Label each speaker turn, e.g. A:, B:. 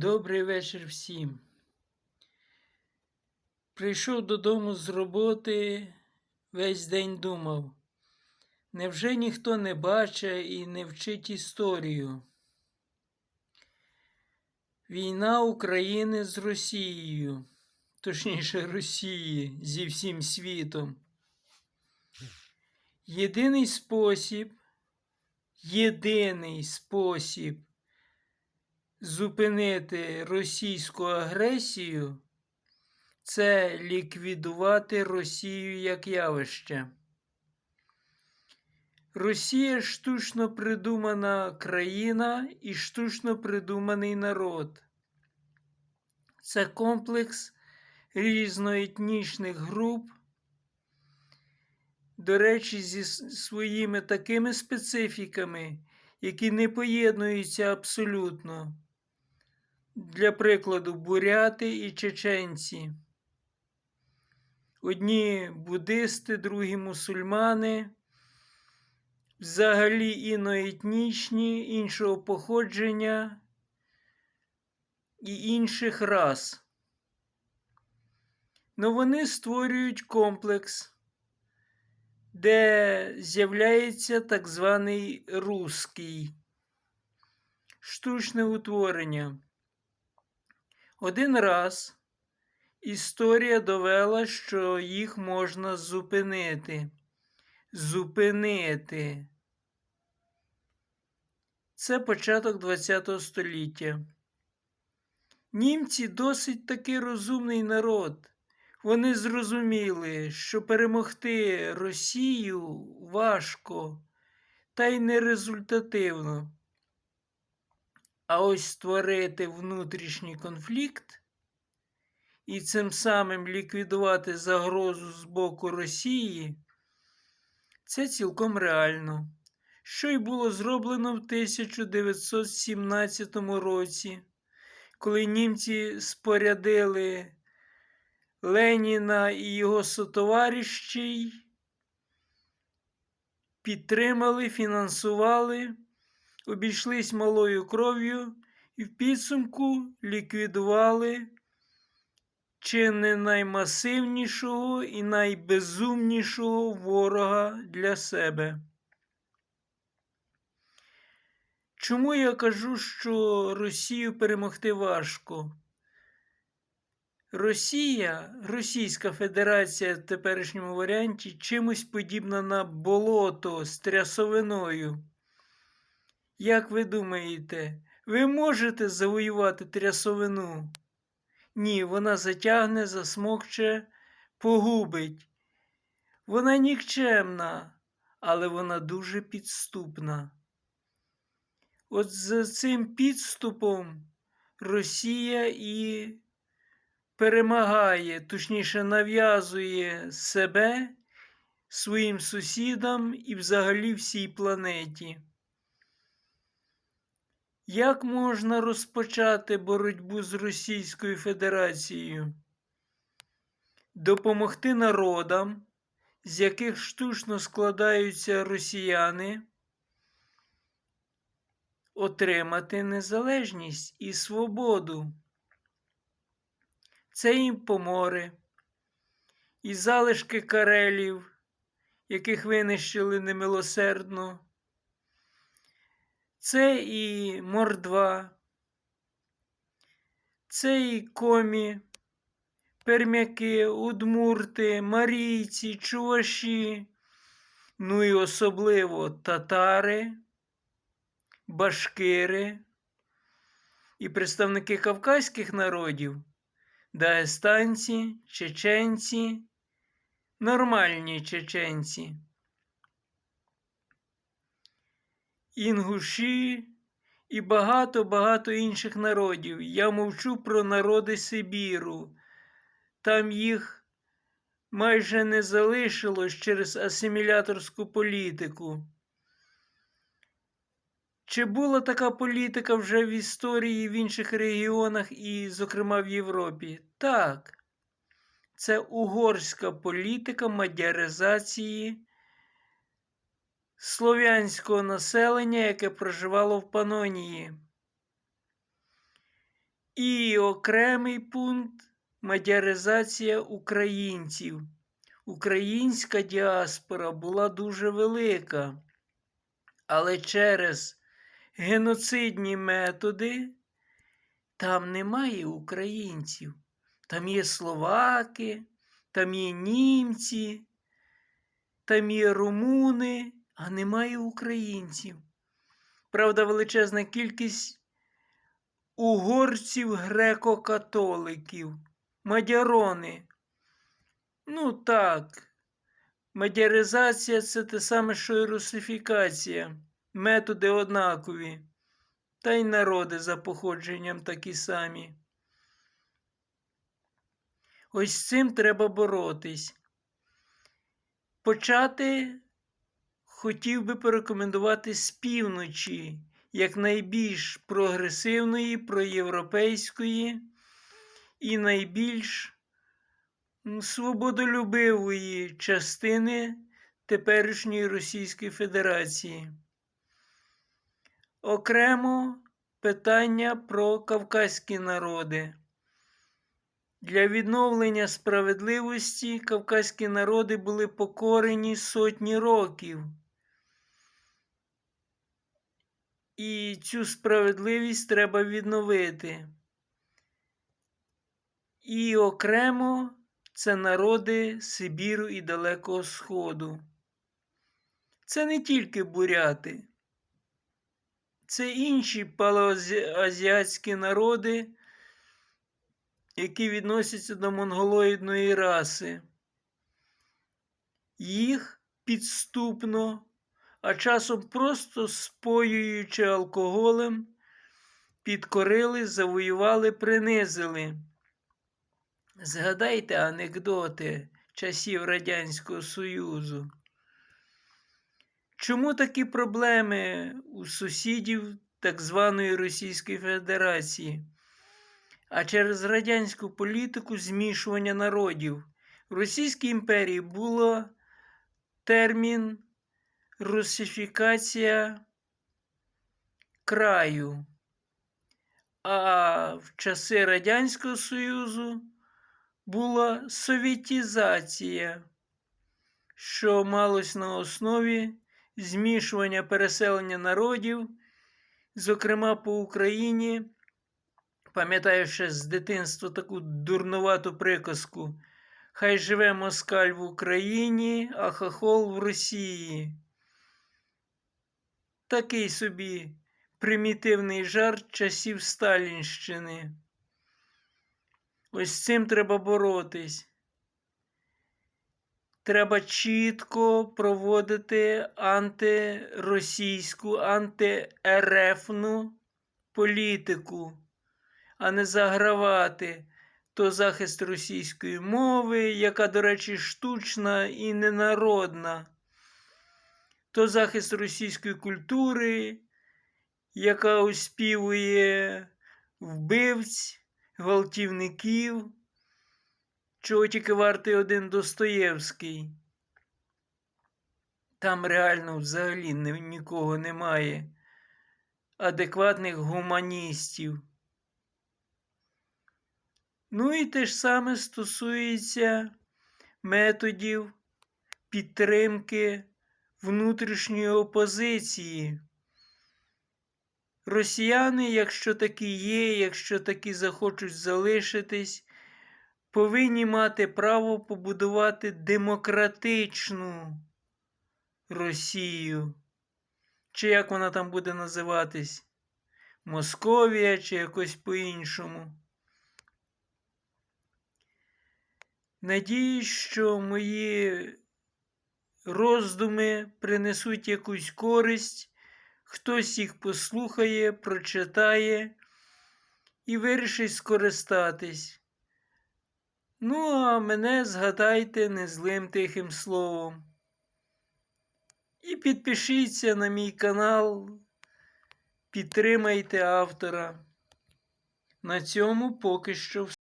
A: Добрий вечір всім. Прийшов додому з роботи, весь день думав. Невже ніхто не бачить і не вчить історію? Війна України з Росією, точніше Росії зі всім світом. Єдиний спосіб, єдиний спосіб зупинити російську агресію це ліквідувати Росію як явище. Росія штучно придумана країна і штучно придуманий народ. Це комплекс різноетнічних груп, до речі, зі своїми такими специфіками, які не поєднуються абсолютно. Для прикладу, буряти і чеченці. Одні буддисти, другі мусульмани, взагалі іноетнічні, іншого походження і інших рас. Но вони створюють комплекс, де з'являється так званий русський, штучне утворення. Один раз історія довела, що їх можна зупинити. Зупинити. Це початок ХХ століття. Німці досить таки розумний народ. Вони зрозуміли, що перемогти Росію важко та й нерезультативно. А ось створити внутрішній конфлікт і цим самим ліквідувати загрозу з боку Росії це цілком реально, що й було зроблено в 1917 році, коли німці спорядили Леніна і його сотоварищей, підтримали, фінансували обійшлись малою кров'ю і в підсумку ліквідували чи не наймасивнішого і найбезумнішого ворога для себе. Чому я кажу, що Росію перемогти важко? Росія, Російська Федерація в теперішньому варіанті чимось подібна на болото з трясовиною. Як ви думаєте, ви можете завоювати трясовину? Ні, вона затягне, засмокче, погубить. Вона нікчемна, але вона дуже підступна. От за цим підступом Росія і перемагає, точніше, нав'язує себе своїм сусідам і взагалі всій планеті. Як можна розпочати боротьбу з Російською Федерацією? Допомогти народам, з яких штучно складаються росіяни, отримати незалежність і свободу. Це їм помори, і залишки карелів, яких винищили немилосердно. Це і мордва, це і комі, пермяки, удмурти, марійці, чуваші, ну і особливо татари, башкири і представники кавказьких народів, дагестанці, чеченці, нормальні чеченці. Інгуші і багато-багато інших народів. Я мовчу про народи Сибіру. Там їх майже не залишилось через асиміляторську політику. Чи була така політика вже в історії в інших регіонах і, зокрема, в Європі? Так. Це угорська політика мадяризації слов'янського населення, яке проживало в Панонії. І окремий пункт мадяризація українців. Українська діаспора була дуже велика, але через геноцидні методи там немає українців. Там є словаки, там є німці, там є румуни, а немає українців. Правда, величезна кількість угорців греко-католиків, мадярони. Ну так, мадяризація це те саме, що і русифікація. Методи однакові, та й народи за походженням такі самі. Ось з цим треба боротись. Почати хотів би порекомендувати з півночі, як найбільш прогресивної, проєвропейської і найбільш свободолюбивої частини теперішньої Російської Федерації. Окремо питання про кавказькі народи. Для відновлення справедливості кавказькі народи були покорені сотні років. І цю справедливість треба відновити. І окремо це народи Сибіру і Далекого Сходу. Це не тільки буряти, це інші палеоазіатські народи які відносяться до монголоїдної раси. Їх підступно, а часом просто споюючи алкоголем, підкорили, завоювали, принизили. Згадайте анекдоти часів Радянського Союзу. Чому такі проблеми у сусідів так званої Російської Федерації? а через радянську політику змішування народів. В Російській імперії було термін русифікація краю, а в часи Радянського Союзу була совєтізація, що малось на основі змішування переселення народів, зокрема по Україні. Пам'ятаю ще з дитинства таку дурнувату приказку. Хай живе москаль в Україні, а хахол в Росії. Такий собі примітивний жарт часів Сталінщини. Ось з цим треба боротись. Треба чітко проводити антиросійську, антиерефну політику а не загравати то захист російської мови, яка, до речі, штучна і ненародна, то захист російської культури, яка оспівує вбивць, гвалтівників, чого тільки вартий один Достоєвський. Там реально взагалі нікого немає адекватних гуманістів. Ну і те ж саме стосується методів підтримки внутрішньої опозиції. Росіяни, якщо такі є, якщо такі захочуть залишитись, повинні мати право побудувати демократичну Росію. Чи як вона там буде називатись? Московія чи якось по-іншому. Надіюсь, що мої роздуми принесуть якусь користь, хтось їх послухає, прочитає і вирішить скористатись. Ну, а мене згадайте незлим тихим словом. І підпишіться на мій канал, підтримайте автора. На цьому поки що все.